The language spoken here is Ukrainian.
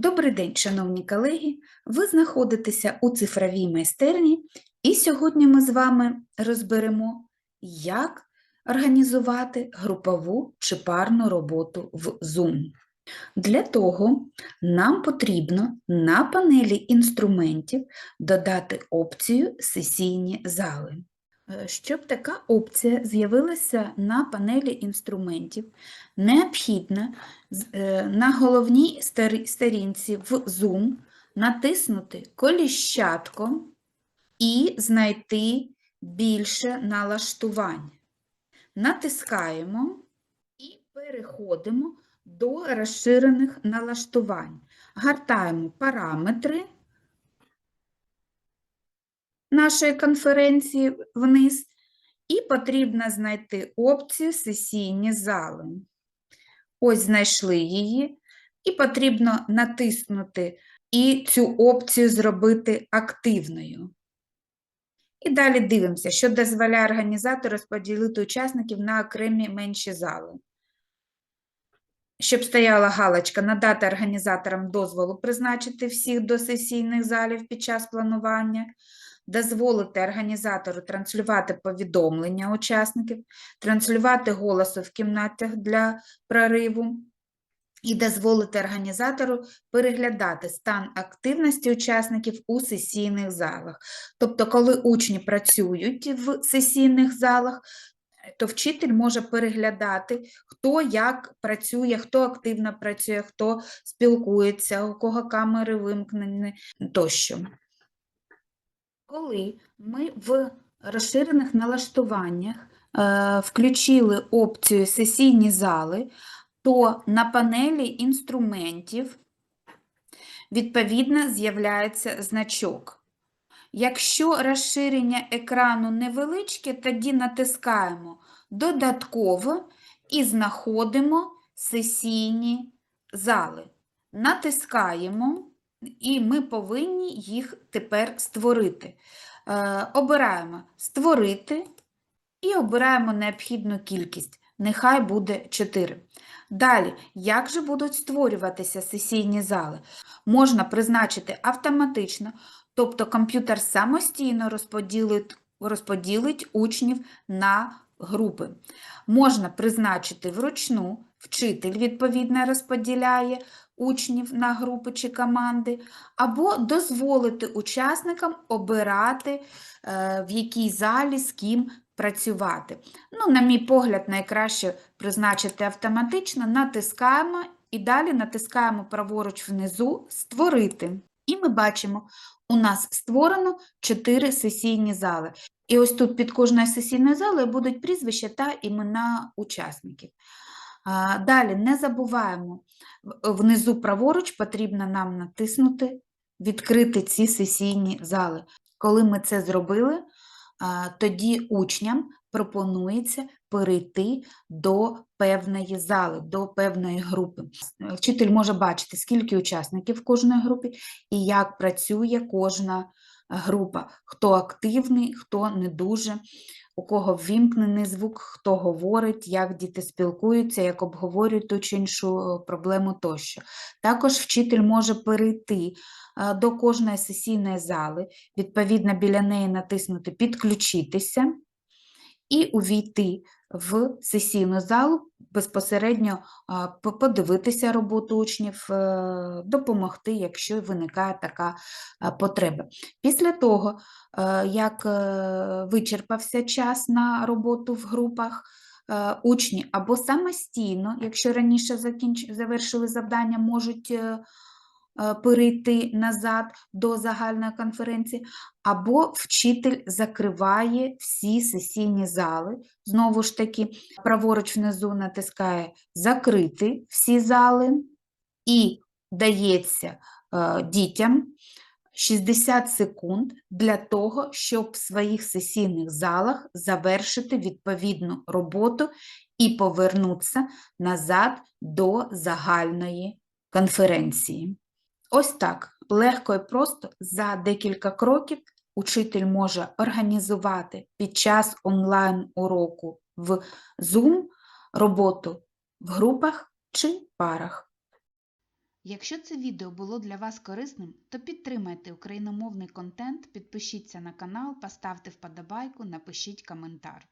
Добрий день, шановні колеги! Ви знаходитеся у цифровій майстерні, і сьогодні ми з вами розберемо, як організувати групову чи парну роботу в Zoom. Для того нам потрібно на панелі інструментів додати опцію Сесійні зали. Е, Щоб така опція з'явилася на панелі інструментів, необхідно е, на головній сторінці в Zoom натиснути коліщатко і знайти більше налаштувань. Натискаємо і переходимо до розширених налаштувань. Гартаємо параметри нашої конференції вниз, і потрібно знайти опцію сесійні зали. Ось знайшли її, і потрібно натиснути і цю опцію зробити активною. І далі дивимося, що дозволяє організатору розподілити учасників на окремі менші зали. Щоб стояла галочка надати організаторам дозволу призначити всіх до сесійних залів під час планування, дозволити організатору транслювати повідомлення учасників, транслювати голосу в кімнатах для прориву і дозволити організатору переглядати стан активності учасників у сесійних залах. Тобто, коли учні працюють в сесійних залах, то вчитель може переглядати, хто як працює, хто активно працює, хто спілкується, у кого камери вимкнені тощо. Коли ми в розширених налаштуваннях е, включили опцію сесійні зали, то на панелі інструментів відповідно з'являється значок. Якщо розширення екрану невеличке, тоді натискаємо додатково і знаходимо сесійні зали. Натискаємо, і ми повинні їх тепер створити. Е, обираємо створити і обираємо необхідну кількість. Нехай буде 4. Далі, як же будуть створюватися сесійні зали? Можна призначити автоматично, тобто комп'ютер самостійно розподілить, розподілить учнів на групи. Можна призначити вручну, вчитель відповідно розподіляє учнів на групи чи команди, або дозволити учасникам обирати, е, в якій залі з ким працювати. Ну, на мій погляд, найкраще призначити автоматично, натискаємо і далі натискаємо праворуч внизу Створити. І ми бачимо, у нас створено 4 сесійні зали. І ось тут під кожною сесійною залою будуть прізвища та імена учасників. Далі не забуваємо, внизу праворуч потрібно нам натиснути Відкрити ці сесійні зали. Коли ми це зробили, тоді учням пропонується перейти до певної зали, до певної групи. Вчитель може бачити, скільки учасників в кожної групі і як працює кожна група, хто активний, хто не дуже, у кого ввімкнений звук, хто говорить, як діти спілкуються, як обговорюють ту чи іншу е, проблему тощо. Також вчитель може перейти е, до кожної сесійної зали, відповідно біля неї натиснути Підключитися і увійти в сесійну залу, безпосередньо подивитися роботу учнів, е, допомогти, якщо виникає така потреба. Після того, е, як е, вичерпався час на роботу в групах, е, учні або самостійно, якщо раніше завершили завдання, можуть е, е, перейти назад до загальної конференції, або вчитель закриває всі сесійні зали. Знову ж таки, праворуч внизу натискає Закрити всі зали і дається е, дітям 60 секунд для того, щоб в своїх сесійних залах завершити відповідну роботу і повернутися назад до загальної конференції. Ось так, легко і просто за декілька кроків учитель може організувати під час онлайн-уроку в Zoom роботу в групах чи парах. Якщо це відео було для вас корисним, то підтримайте україномовний контент, підпишіться на канал, поставте вподобайку, напишіть коментар.